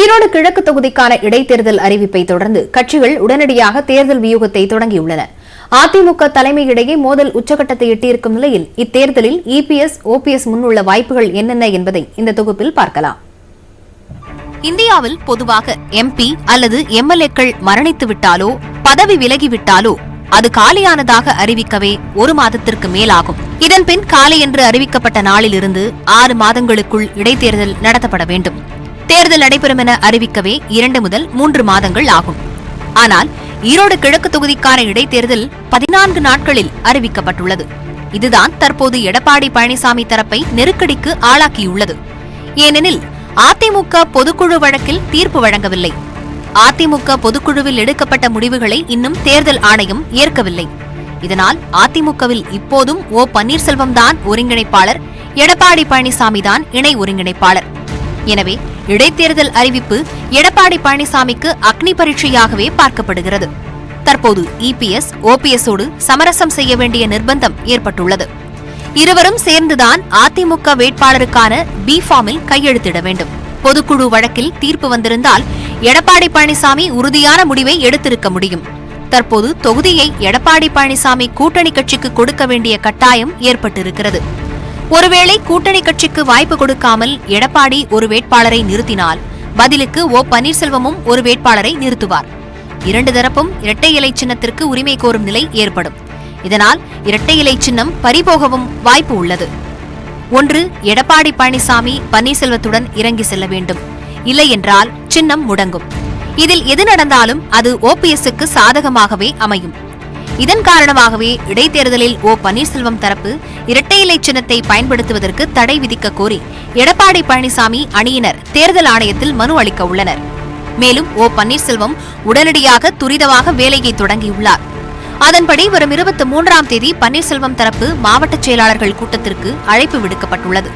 ஈரோடு கிழக்கு தொகுதிக்கான இடைத்தேர்தல் அறிவிப்பை தொடர்ந்து கட்சிகள் உடனடியாக தேர்தல் வியூகத்தை தொடங்கியுள்ளன. அதிமுக தலைமையிடையே மோதல் உச்சகட்டத்தை எட்டியிருக்கும் நிலையில் இத்தேர்தலில் இபிஎஸ் ஓபிஎஸ் முன்னுள்ள வாய்ப்புகள் என்னென்ன என்பதை இந்த தொகுப்பில் பார்க்கலாம். இந்தியாவில் பொதுவாக எம்பி அல்லது எம்எல்ஏக்கள் மரணித்து விட்டாலோ பதவி விலகிவிட்டாலோ அது காலியானதாக அறிவிக்கவே ஒரு மாதத்திற்கு மேலாகும். இதன்பின் காலை என்று அறிவிக்கப்பட்ட நாளிலிருந்து ஆறு மாதங்களுக்குள் இடைத்தேர்தல் நடத்தப்பட வேண்டும். தேர்தல் நடைபெறும் என அறிவிக்கவே இரண்டு முதல் மூன்று மாதங்கள் ஆகும். ஆனால் ஈரோடு கிழக்கு தொகுதிக்கான இடைத்தேர்தல் பதினான்கு நாட்களில் அறிவிக்கப்பட்டுள்ளது. இதுதான் தற்போது எடப்பாடி பழனிசாமி தரப்பை நெருக்கடிக்கு ஆளாக்கியுள்ளது. ஏனெனில் அதிமுக பொதுக்குழு வழக்கில் தீர்ப்பு வழங்கவில்லை. அதிமுக பொதுக்குழுவில் எடுக்கப்பட்ட முடிவுகளை இன்னும் தேர்தல் ஆணையம் ஏற்கவில்லை. இதனால் அதிமுகவில் இப்போதும் ஓ பன்னீர்செல்வம் தான் ஒருங்கிணைப்பாளர் எடப்பாடி பழனிசாமி தான் இணை ஒருங்கிணைப்பாளர். எனவே இடைத்தேர்தல் அறிவிப்பு எடப்பாடி பழனிசாமிக்கு அக்னி பரீட்சையாகவே பார்க்கப்படுகிறது. தற்போது இபிஎஸ் ஓபிஎஸோடு சமரசம் செய்ய வேண்டிய நிர்பந்தம் ஏற்பட்டுள்ளது. இருவரும் சேர்ந்துதான் அதிமுக வேட்பாளருக்கான பி ஃபார்மில் கையெழுத்திட வேண்டும். பொதுக்குழு வழக்கில் தீர்ப்பு வந்திருந்தால் எடப்பாடி பழனிசாமி உறுதியான முடிவை எடுத்திருக்க முடியும். தற்போது தொகுதியை எடப்பாடி பழனிசாமி கூட்டணி கட்சிக்கு கொடுக்க வேண்டிய கட்டாயம் ஏற்பட்டிருக்கிறது. ஒருவேளை கூட்டணி கட்சிக்கு வாய்ப்பு கொடுக்காமல் எடப்பாடி ஒரு வேட்பாளரை நிறுத்தினால் பதிலுக்கு ஓ பன்னீர்செல்வமும் ஒரு வேட்பாளரை நிறுத்துவார். இரண்டு தரப்பும் இரட்டை இலை சின்னத்திற்கு உரிமை கோரும் நிலை ஏற்படும். இதனால் இரட்டை இலை சின்னம் பறிபோகவும் வாய்ப்பு உள்ளது. ஒன்று எடப்பாடி பழனிசாமி பன்னீர்செல்வத்துடன் இறங்கி செல்ல வேண்டும். இல்லை என்றால் சின்னம் முடங்கும். இதில் எது நடந்தாலும் அது ஓபிஎஸ்க்கு சாதகமாகவே அமையும். இதன் காரணமாகவே இடைத்தேர்தலில் ஓ பன்னீர்செல்வம் தரப்பு இரட்டை இலை சின்னத்தை பயன்படுத்துவதற்கு தடை விதிக்க கோரி எடப்பாடி பழனிசாமி அணியினர் தேர்தல் ஆணையத்தில் மனு அளிக்க உள்ளனர். மேலும் ஓ பன்னீர்செல்வம் உடனடியாக துரிதமாக வேலையை தொடங்கியுள்ளார். அதன்படி வரும் இருபத்தி மூன்றாம் தேதி பன்னீர்செல்வம் தரப்பு மாவட்ட செயலாளர்கள் கூட்டத்திற்கு அழைப்பு விடுக்கப்பட்டுள்ளது.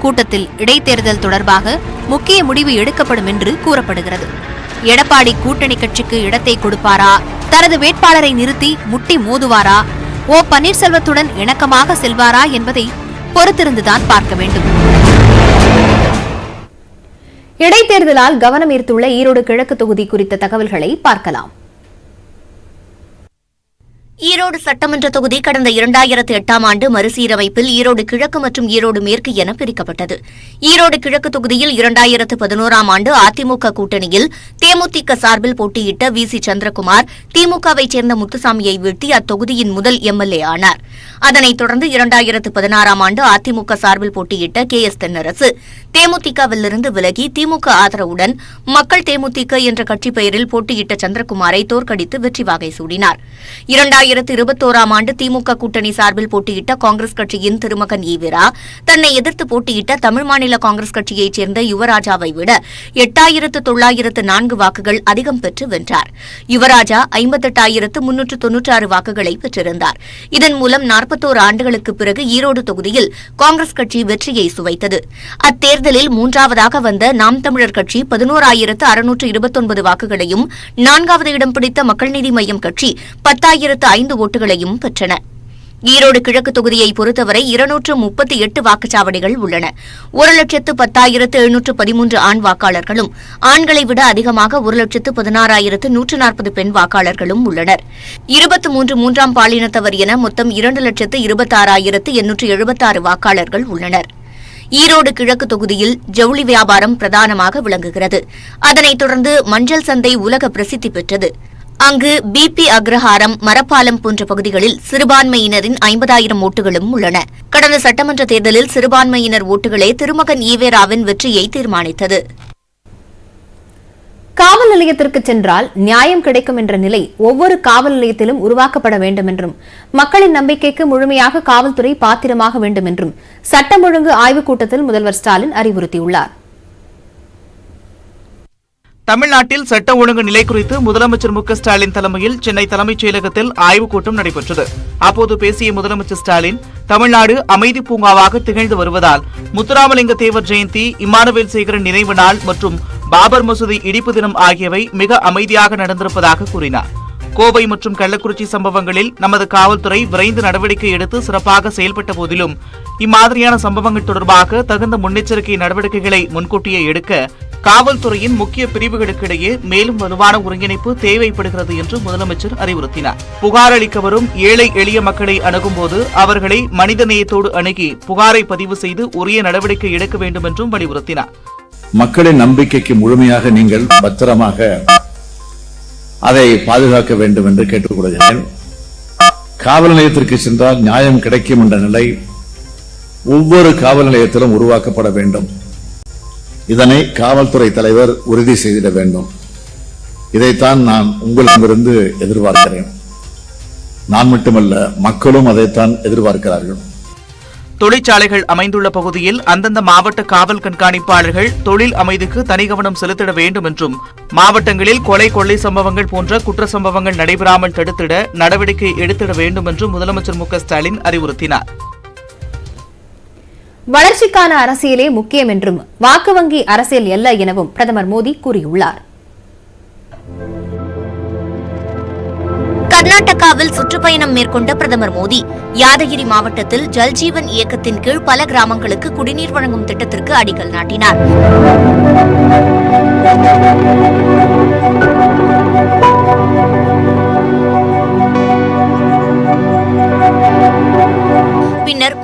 கூட்டத்தில் இடைத்தேர்தல் தொடர்பாக முக்கிய முடிவு எடுக்கப்படும் என்று கூறப்படுகிறது. எடப்பாடி கூட்டணி கட்சிக்கு இடத்தை கொடுப்பாரா? தனது வேட்பாளரை நிறுத்தி முட்டி மோதுவாரா? ஓ பன்னீர்செல்வத்துடன் இணக்கமாக செல்வாரா என்பதை பொறுத்திருந்துதான் பார்க்க வேண்டும். இடைத்தேர்தலால் கவனம் ஈர்த்துள்ள ஈரோடு கிழக்கு தொகுதி குறித்த தகவல்களை பார்க்கலாம். ஈரோடு சட்டமன்ற தொகுதி கடந்த இரண்டாயிரத்து எட்டாம் ஆண்டு மறுசீரமைப்பில் ஈரோடு கிழக்கு மற்றும் ஈரோடு மேற்கு என பிரிக்கப்பட்டது. ஈரோடு கிழக்கு தொகுதியில் இரண்டாயிரத்து பதினோராம் ஆண்டு அதிமுக கூட்டணியில் தேமுதிக சார்பில் போட்டியிட்ட வி. சி. சந்திரகுமார் திமுகவைச் சேர்ந்த முத்துசாமியை வீழ்த்தி அத்தொகுதியின் முதல் எம்எல்ஏ ஆனார். அதனைத் தொடர்ந்து இரண்டாயிரத்து பதினாறாம் ஆண்டு அதிமுக சார்பில் போட்டியிட்ட கே. எஸ். தென்னரசு தேமுதிகவிலிருந்து விலகி திமுக ஆதரவுடன் மக்கள் தேமுதிக என்ற கட்சி பெயரில் போட்டியிட்ட சந்திரகுமாரை தோற்கடித்து வெற்றி வாகை சூடினார். இரண்டாயிரத்து இருபத்தோராம் ஆண்டு திமுக கூட்டணி சார்பில் போட்டியிட்ட காங்கிரஸ் கட்சியின் திருமகன் ஈவிரா தன்னை எதிர்த்து போட்டியிட்ட தமிழ் மாநில காங்கிரஸ் கட்சியைச் சேர்ந்த யுவராஜாவை விட எட்டாயிரத்து தொள்ளாயிரத்து நான்கு வாக்குகள் அதிகம் பெற்று வென்றார். யுவராஜா ஐம்பத்தெட்டாயிரத்து முன்னூற்று தொன்னூற்றாறு வாக்குகளை பெற்றிருந்தார். இதன் மூலம் நாற்பத்தோரு ஆண்டுகளுக்கு பிறகு ஈரோடு தொகுதியில் காங்கிரஸ் கட்சி வெற்றியை சுவைத்தது. அத்தேர்தலில் மூன்றாவதாக வந்த நாம் தமிழர் கட்சி பதினோராயிரத்து அறுநூற்று இருபத்தொன்பது வாக்குகளையும் நான்காவது இடம் பிடித்த மக்கள் நீதி மையம் கட்சி பத்தாயிரத்து ஐந்து ஓட்டுகளையும் பெற்றன. ஈரோடு கிழக்கு தொகுதியை பொறுத்தவரை இருநூற்று முப்பத்தி எட்டு வாக்குச்சாவடிகள் உள்ளன. ஒரு லட்சத்து பத்தாயிரத்து எழுநூற்று பதிமூன்று ஆண் வாக்காளர்களும் ஆண்களை விட அதிகமாக ஒரு லட்சத்து பதினாறாயிரத்து நூற்று நாற்பது பெண் வாக்காளர்களும் உள்ளனர். இருபத்தி மூன்று மூன்றாம் பாலினத்தவர் என மொத்தம் இரண்டு லட்சத்து இருபத்தாறாயிரத்து எண்ணூற்று எழுபத்தாறு வாக்காளர்கள் உள்ளனர். ஈரோடு கிழக்கு தொகுதியில் ஜவுளி வியாபாரம் பிரதானமாக விளங்குகிறது. அதனைத் தொடர்ந்து மஞ்சள் சந்தை உலக பிரசித்தி பெற்றது. அங்கு பிபி அக்ரஹாரம் மரப்பாலம் போன்ற பகுதிகளில் சிறுபான்மையினரின் ஐம்பதாயிரம் ஓட்டுகளும் உள்ளன. கடந்த சட்டமன்ற தேர்தலில் சிறுபான்மையினர் ஓட்டுகளே திருமகன் ஈவேராவின் வெற்றியை தீர்மானித்தது. காவல் நிலையத்திற்கு சென்றால் நியாயம் கிடைக்கும் என்ற நிலை ஒவ்வொரு காவல் நிலையத்திலும் உருவாக்கப்பட வேண்டும் என்றும் மக்களின் நம்பிக்கைக்கு முழுமையாக காவல்துறை பாத்திரமாக வேண்டும் என்றும் சட்டம் ஒழுங்கு ஆய்வுக் கூட்டத்தில் முதல்வர் ஸ்டாலின் அறிவுறுத்தியுள்ளார். தமிழ்நாட்டில் சட்ட ஒழுங்கு நிலை குறித்து முதலமைச்சர் மு ஸ்டாலின் தலைமையில் சென்னை தலைமைச் செயலகத்தில் ஆய்வுக் கூட்டம் நடைபெற்றது. அப்போது பேசிய முதலமைச்சர் ஸ்டாலின் தமிழ்நாடு அமைதி பூங்காவாக திகழ்ந்து வருவதால் முத்துராமலிங்க தேவர் ஜெயந்தி இம்மானுவேல் சேகரன் நினைவு நாள் மற்றும் பாபர் மசூதி இடிப்பு தினம் ஆகியவை மிக அமைதியாக நடந்திருப்பதாக கூறினார். கோவை மற்றும் கள்ளக்குறிச்சி சம்பவங்களில் நமது காவல்துறை விரைந்து நடவடிக்கை எடுத்து சிறப்பாக செயல்பட்ட போதிலும் இம்மாதிரியான சம்பவங்கள் தொடர்பாக தகுந்த முன்னெச்சரிக்கை நடவடிக்கைகளை முன்கூட்டியே எடுக்க காவல்துறையின் முக்கிய பிரிவுகளுக்கிடையே மேலும் வலுவான ஒருங்கிணைப்பு தேவைப்படுகிறது என்று முதலமைச்சர் அறிவுறுத்தினார். புகார் அளிக்க வரும் ஏழை எளிய மக்களை அணுகும்போது அவர்களை மனிதநேயத்தோடு அணுகி புகாரை பதிவு செய்து உரிய நடவடிக்கை எடுக்க வேண்டும் என்றும் வலியுறுத்தினார். மக்களின் நம்பிக்கைக்கு முழுமையாக நீங்கள் பத்திரமாக அதை பாதுகாக்க வேண்டும் என்று கேட்டுக்கொள்கிறேன். காவல் நிலையத்திற்கு சென்றால் நியாயம் கிடைக்கும் என்ற நிலை ஒவ்வொரு காவல் நிலையத்திலும் உருவாக்கப்பட வேண்டும். இதனை காவல்துறை தலைவர் உறுதி செய்திட வேண்டும். இதைத்தான் நான் உங்களிடமிருந்து எதிர்பார்க்கிறேன். நான் மட்டுமல்ல மக்களும் அதைத்தான் எதிர்பார்க்கிறார்கள். தொழிற்சாலைகள் அமைந்துள்ள பகுதியில் அந்தந்த மாவட்ட காவல் கண்காணிப்பாளர்கள் தொழில் அமைதிக்கு தனி கவனம் செலுத்திட வேண்டும் என்றும் மாவட்டங்களில் கொலை கொள்ளை சம்பவங்கள் போன்ற குற்ற சம்பவங்கள் நடைபெறாமல் தடுத்திட நடவடிக்கை எடுத்திட வேண்டும் என்றும் முதலமைச்சர் மு ஸ்டாலின் அறிவுறுத்தினார். வளர்ச்சிக்கான அரசியலே முக்கியம் என்றும் வாக்கு வங்கி அரசியல் அல்ல எனவும் பிரதமர் மோடி கூறியுள்ளார். கர்நாடகாவில் சுற்றுப்பயணம் மேற்கொண்ட பிரதமர் மோடி யாதகிரி மாவட்டத்தில் ஜல்ஜீவன் இயக்கத்தின் கீழ் பல கிராமங்களுக்கு குடிநீர் வழங்கும் திட்டத்திற்கு அடிக்கல் நாட்டினார்.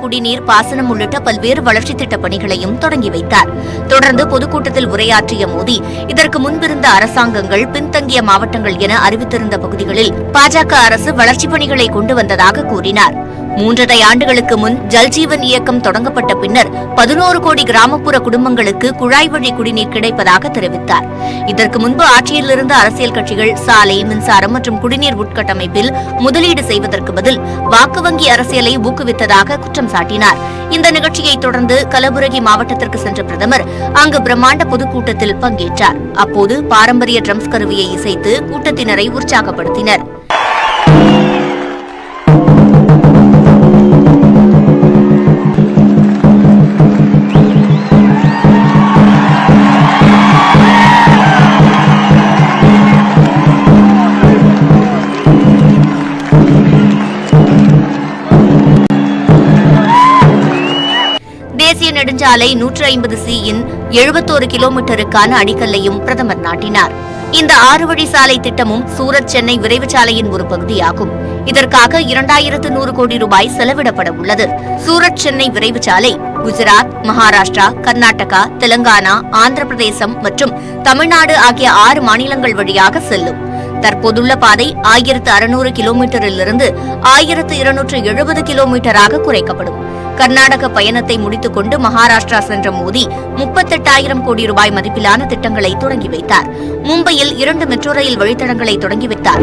குடிநீர் பாசனம் உள்ளிட்ட பல்வேறு வளர்ச்சித் திட்டப் பணிகளையும் தொடங்கி வைத்தார். தொடர்ந்து பொதுக்கூட்டத்தில் உரையாற்றிய மோடி இதற்கு முன்பிருந்த அரசாங்கங்கள் பின்தங்கிய மாவட்டங்கள் என அறிவித்திருந்த பகுதிகளில் பாஜக அரசு வளர்ச்சிப் பணிகளை கொண்டு வந்ததாக கூறினார். மூன்றரை ஆண்டுகளுக்கு முன் ஜல்ஜீவன் இயக்கம் தொடங்கப்பட்ட பின்னர் பதினோரு கோடி கிராமப்புற குடும்பங்களுக்கு குழாய் வழி குடிநீர் கிடைப்பதாக தெரிவித்தார். இதற்கு முன்பு ஆட்சியில் இருந்த அரசியல் கட்சிகள் சாலை மின்சாரம் மற்றும் குடிநீர் உட்கட்டமைப்பில் முதலீடு செய்வதற்கு பதில் வாக்கு வங்கி அரசியலை ஊக்குவித்ததாக குற்றம் சாட்டினார். இந்த நிகழ்ச்சியை தொடர்ந்து கலபுரகி மாவட்டத்திற்கு சென்ற பிரதமர் அங்கு பிரம்மாண்ட பொதுக்கூட்டத்தில் பங்கேற்றார். அப்போது பாரம்பரிய ட்ரம்ஸ் கருவியை இசைத்து கூட்டத்தினரை உற்சாகப்படுத்தினர். நெடுஞ்சாலை நூற்று ஐம்பது சியின் எழுபத்தோரு கிலோமீட்டருக்கான அடிக்கல்லையும் பிரதமர் நாட்டினார். இந்த ஆறு வழி சாலை திட்டமும் சூரத் சென்னை விரைவு சாலையின் ஒரு பகுதியாகும். இதற்காக இரண்டாயிரத்து நூறு கோடி ரூபாய் செலவிடப்பட உள்ளது. சூரத் சென்னை விரைவு சாலை குஜராத் மகாராஷ்டிரா கர்நாடகா தெலங்கானா ஆந்திர பிரதேசம் மற்றும் தமிழ்நாடு ஆகிய ஆறு மாநிலங்கள் வழியாக செல்லும். தற்போதுள்ள பாதை ஆயிரத்து அறுநூறு கிலோமீட்டரிலிருந்து ஆயிரத்து இருநூற்று எழுபது கிலோமீட்டராக குறைக்கப்படும். கர்நாடக பயணத்தை முடித்துக் கொண்டு மகாராஷ்டிரா சென்ற மோடி முப்பத்தெட்டாயிரம் கோடி ரூபாய் மதிப்பிலான திட்டங்களை தொடங்கி வைத்தார். மும்பையில் இரண்டு மெட்ரோ ரயில் வழித்தடங்களை தொடங்கி வைத்தார்.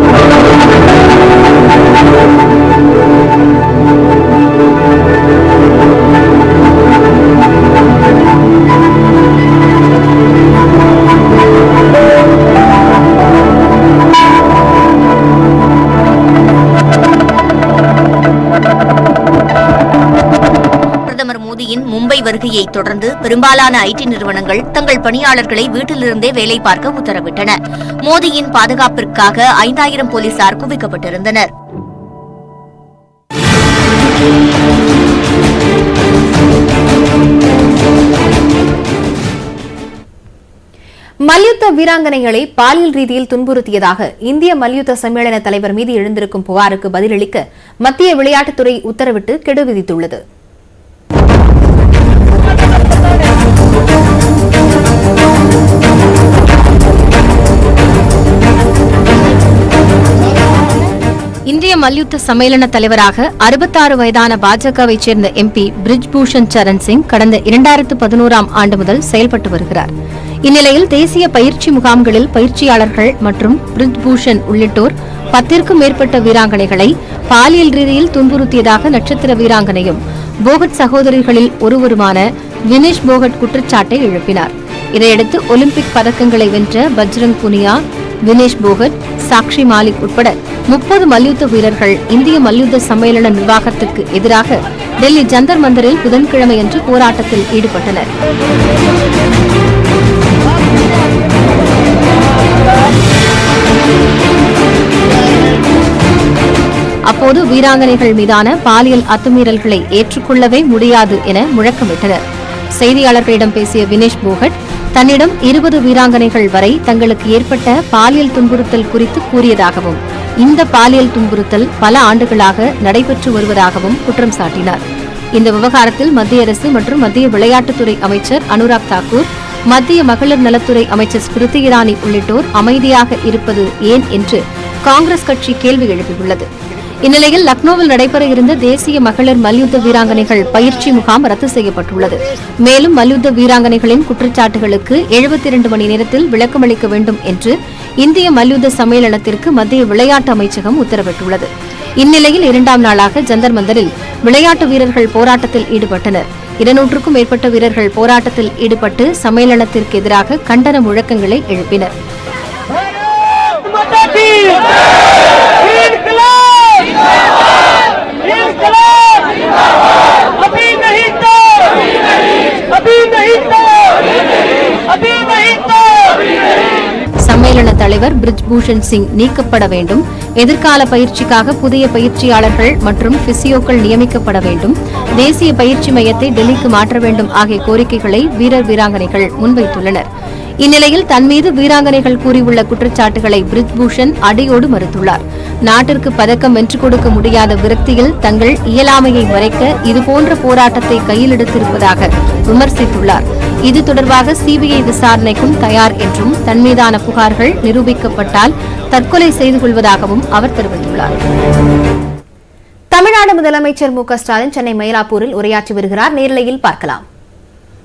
வருகையை தொடர்ந்து பெரும்பாலான ஐடி நிறுவனங்கள் தங்கள் பணியாளர்களை வீட்டிலிருந்தே வேலை பார்க்க உத்தரவிட்டன. மோடியின் பாதுகாப்பிற்காக ஐந்தாயிரம் போலீசார் குவிக்கப்பட்டிருந்தனர். மல்யுத்த வீராங்கனைகளை பாலியல் ரீதியில் துன்புறுத்தியதாக இந்திய மல்யுத்த சம்மேளன தலைவர் மீது எழுந்திருக்கும் புகாருக்கு பதிலளிக்க மத்திய விளையாட்டுத்துறை உத்தரவிட்டு கெடு விதித்துள்ளது இந்திய மல்யுத்த சம்மேளன தலைவராக அறுபத்தாறு வயதான பாஜகவை சேர்ந்த எம்பி பிரிஜ்பூஷன் சரண் சிங் கடந்த இரண்டாயிரத்து பதினோராம் ஆண்டு முதல் செயல்பட்டு வருகிறார். இந்நிலையில் தேசிய பயிற்சி முகாம்களில் பயிற்சியாளர்கள் மற்றும் பிரிஜ்பூஷன் உள்ளிட்டோர் பத்திற்கும் மேற்பட்ட வீராங்கனைகளை பாலியல் ரீதியில் துன்புறுத்தியதாக நட்சத்திர வீராங்கனையும் போகட் சகோதரிகளில் ஒருவருமான வினேஷ் போகட் குற்றச்சாட்டை எழுப்பினார். இதையடுத்து ஒலிம்பிக் பதக்கங்களை வென்ற பஜ்ரங் புனியா வினேஷ் போகட் சாக்ஷி மாலிக் உட்பட முப்பது மல்யுத்த வீரர்கள் இந்திய மல்யுத்த சம்மேளன நிர்வாகத்துக்கு எதிராக டெல்லி ஜந்தர் மந்தரில் புதன்கிழமையன்று போராட்டத்தில் ஈடுபட்டனர். அப்போது வீராங்கனைகள் மீதான பாலியல் அத்துமீறல்களை ஏற்றுக்கொள்ளவே முடியாது என முழக்கமிட்டனர். செய்தியாளர்களிடம் பேசிய வினேஷ் போகட் தன்னிடம் இருபது வீராங்கனைகள் வரை தங்களுக்கு ஏற்பட்ட பாலியல் துன்புறுத்தல் குறித்து கூறியதாகவும் இந்த பாலியல் துன்புறுத்தல் பல ஆண்டுகளாக நடைபெற்று வருவதாகவும் குற்றம் சாட்டினார். இந்த விவகாரத்தில் மத்திய அரசு மற்றும் மத்திய விளையாட்டுத்துறை அமைச்சர் அனுராக் தாக்கூர் மத்திய மகளிர் நலத்துறை அமைச்சர் ஸ்மிருதி இரானி உள்ளிட்டோர் அமைதியாக இருப்பது ஏன் என்று காங்கிரஸ் கட்சி கேள்வி எழுப்பியுள்ளது. இந்நிலையில் லக்னோவில் நடைபெற இருந்த தேசிய மகளிர் மல்யுத்த வீராங்கனைகள் பயிற்சி முகாம் ரத்து செய்யப்பட்டுள்ளது. மேலும் மல்யுத்த வீராங்கனைகளின் குற்றச்சாட்டுகளுக்கு 72 மணி நேரத்தில் விளக்கமளிக்க வேண்டும் என்று இந்திய மல்யுத்த சம்மேளனத்திற்கு மத்திய விளையாட்டு அமைச்சகம் உத்தரவிட்டுள்ளது. இந்நிலையில் இரண்டாம் நாளாக ஜந்தர் மந்தரில் விளையாட்டு வீரர்கள் போராட்டத்தில் ஈடுபட்டனர். இருநூற்றுக்கும் மேற்பட்ட வீரர்கள் போராட்டத்தில் ஈடுபட்டு சம்மேளனத்திற்கு எதிராக கண்டன முழக்கங்களை எழுப்பினர். अभी नहीं तो अभी नहीं तो अभी नहीं तो சம்மேளன தலைவர் பிரிஜ் பூஷன் சிங் நீக்கப்பட வேண்டும் எதிர்கால பயிற்சிக்காக புதிய பயிற்சியாளர்கள் மற்றும் பிசியோக்கள் நியமிக்கப்பட வேண்டும் தேசிய பயிற்சி மையத்தை டெல்லிக்கு மாற்ற வேண்டும் ஆகிய கோரிக்கைகளை வீரர் வீராங்கனைகள் முன்வைத்துள்ளனர் இந்நிலையில் தன் மீது வீராங்கனைகள் கூறியுள்ள குற்றச்சாட்டுகளை பிரிஜ் பூஷன் அடியோடு மறுத்துள்ளார். நாட்டிற்கு பதக்கம் வென்றுக் கொடுக்க முடியாத விரக்தியில் தங்கள் இயலாமையை மறைக்க இதுபோன்ற போராட்டத்தை கையில் எடுத்திருப்பதாக விமர்சித்துள்ளார். இது தொடர்பாக சிபிஐ விசாரணைக்கும் தயார் என்றும் தன் மீதான புகார்கள் நிரூபிக்கப்பட்டால் தற்கொலை செய்து கொள்வதாகவும் அவர் தெரிவித்துள்ளார். தமிழ்நாடு முதலமைச்சர் மு க ஸ்டாலின் சென்னை மயிலாப்பூரில் உரையாற்றி வருகிறார். நேரலையில் பார்க்கலாம்.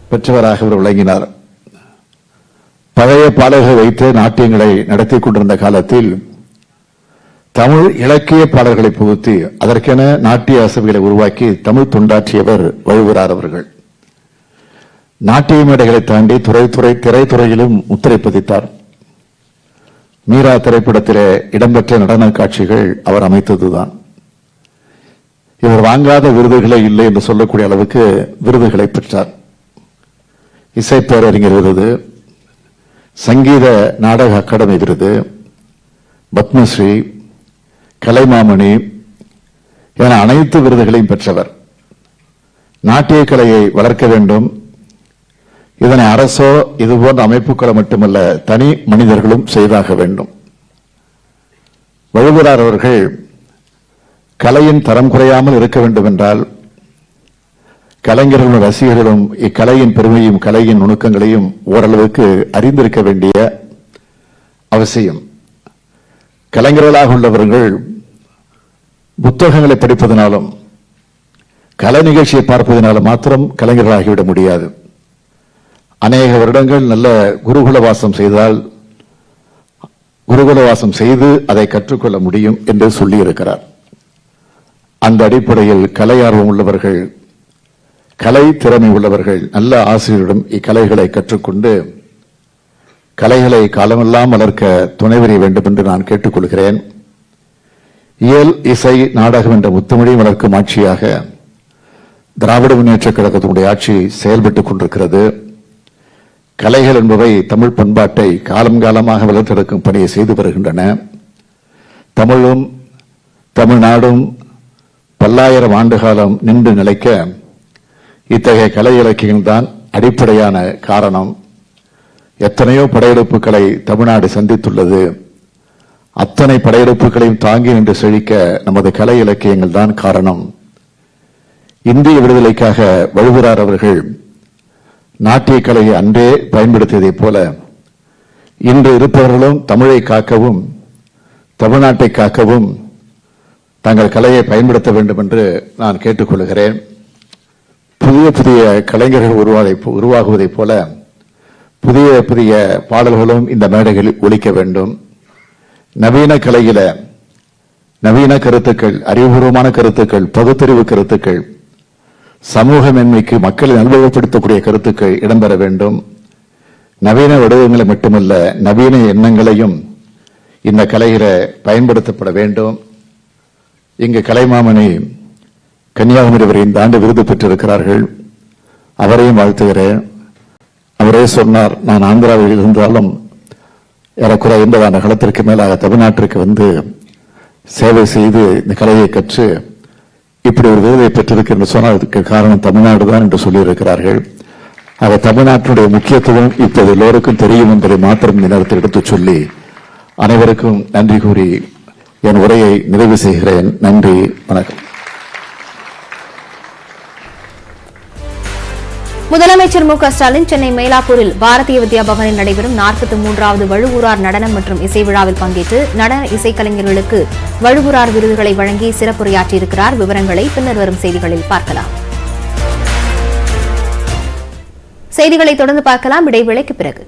பெற்றவராக அவர் விளங்கினார். பழைய பாடல்கள் வைத்து நாட்டியங்களை நடத்தி கொண்டிருந்த காலத்தில் தமிழ் இலக்கிய பாடல்களை புகுத்தி அதற்கென நாட்டிய அசைவுகளை உருவாக்கி தமிழ் தொண்டாற்றியவர் வழுவரார் அவர்கள். நாட்டிய மேடைகளை தாண்டி துறைத்துறை திரைத்துறையிலும் முத்திரை பதித்தார். மீரா திரைப்படத்திலே இடம்பெற்ற நடன காட்சிகள் அவர் அமைத்ததுதான். இவர் வாங்காத விருதுகளே இல்லை என்று சொல்லக்கூடிய அளவுக்கு விருதுகளை பெற்றார். இசை பேரறிஞர் விருது சங்கீத நாடக அகாடமி விருது பத்மஸ்ரீ கலைமாமணி என அனைத்து விருதுகளையும் பெற்றவர். நாட்டிய கலையை வளர்க்க வேண்டும். இதனை அரசோ இதுபோன்ற அமைப்புகளை மட்டுமல்ல தனி மனிதர்களும் செய்தாக வேண்டும். வழுவரார் அவர்கள் கலையின் தரம் குறையாமல் இருக்க வேண்டும் என்றால் கலைஞர்களும் ரசிகர்களும் இக்கலையின் பெருமையும் கலையின் நுணுக்கங்களையும் ஓரளவுக்கு அறிந்திருக்க வேண்டிய அவசியம். கலைஞர்களாக உள்ளவர்கள் புத்தகங்களை படிப்பதனாலும் கலை நிகழ்ச்சியை பார்ப்பதனாலும் மாத்திரம் கலைஞர்களாகிவிட முடியாது. அநேக வருடங்கள் நல்ல குருகுல வாசம் செய்தால் குருகுல வாசம் செய்து அதை கற்றுக்கொள்ள முடியும் என்று சொல்லியிருக்கிறார். அந்த அடிப்படையில் கலை ஆர்வம் உள்ளவர்கள் கலை திறமை உள்ளவர்கள் நல்ல ஆசிரியரிடம் இக்கலைகளை கற்றுக்கொண்டு கலைகளை காலமெல்லாம் வளர்க்க துணை புரிய வேண்டும் என்று நான் கேட்டுக்கொள்கிறேன். இயல் இசை நாடகம் என்ற முத்தமிழை வளர்க்கும் ஆட்சியாக திராவிட முன்னேற்ற கழகத்தினுடைய ஆட்சி செயல்பட்டுக் கொண்டிருக்கிறது. கலைகள் என்பவை தமிழ் பண்பாட்டை காலம் காலமாக வளர்த்தெடுக்கும் பணியை செய்து வருகின்றன. தமிழும் தமிழ்நாடும் பல்லாயிரம் ஆண்டு காலம் நின்று நிலைக்க இத்தகைய கலை இலக்கியங்கள் தான் அடிப்படையான காரணம். எத்தனையோ படையெடுப்புகளை தமிழ்நாடு சந்தித்துள்ளது. அத்தனை படையெடுப்புகளையும் தாங்கி நின்று செழிக்க நமது கலை இலக்கியங்கள் தான் காரணம். இந்திய விடுதலைக்காக வழுகிறார் அவர்கள் நாட்டிய கலையை அன்றே பயன்படுத்தியதைப் போல இன்று இருப்பவர்களும் தமிழை காக்கவும் தமிழ்நாட்டை காக்கவும் தங்கள் கலையை பயன்படுத்த வேண்டும் என்று நான் கேட்டுக்கொள்கிறேன். புதிய புதிய கலைஞர்கள் உருவாதை உருவாகுவதைப் போல புதிய புதிய பாடல்களும் இந்த மேடைகளில் ஒழிக்க வேண்டும். நவீன கலையில நவீன கருத்துக்கள் அறிவுபூர்வமான கருத்துக்கள் பகுத்தறிவு கருத்துக்கள் சமூக மேன்மைக்கு மக்களை அனுபவப்படுத்தக்கூடிய கருத்துக்கள் இடம்பெற வேண்டும். நவீன வடிவங்களை மட்டுமல்ல நவீன எண்ணங்களையும் இந்த கலையில பயன்படுத்தப்பட வேண்டும். இங்கு கலைமாமணி கன்னியாகுமரி வரை இந்த ஆண்டு விருது பெற்றிருக்கிறார்கள். அவரையும் வாழ்த்துகிறேன். அவரே சொன்னார் நான் ஆந்திராவில் இருந்தாலும் ஏறக்குறைய எண்பது ஆண்டு காலத்திற்கு மேலாக தமிழ்நாட்டிற்கு வந்து சேவை செய்து இந்த கலையை கற்று இப்படி ஒரு விருதை பெற்றிருக்கு என்று சொன்னால் அதுக்கு காரணம் தமிழ்நாடு தான் என்று சொல்லியிருக்கிறார்கள். ஆக தமிழ்நாட்டினுடைய முக்கியத்துவம் இப்போது எல்லோருக்கும் தெரியும் என்பதை மாத்திரம் இந்த நேரத்தில் எடுத்துச் சொல்லி அனைவருக்கும் நன்றி கூறி என் உரையை நிறைவு செய்கிறேன். நன்றி வணக்கம். முதலமைச்சர் மு க ஸ்டாலின் சென்னை மயிலாப்பூரில் பாரதிய வித்யா பவனில் நடைபெறும் நாற்பத்தி மூன்றாவது வழுவூரார் நடனம் மற்றும் இசை விழாவில் பங்கேற்று நடன இசைக்கலைஞர்களுக்கு வழுவூரார் விருதுகளை வழங்கி சிறப்புரையாற்றியிருக்கிறார். விவரங்களை பின்னர் வரும் செய்திகளில் பார்க்கலாம். செய்திகளை தொடர்ந்து பார்க்கலாம். இடைவேளைக்கு பிறகு.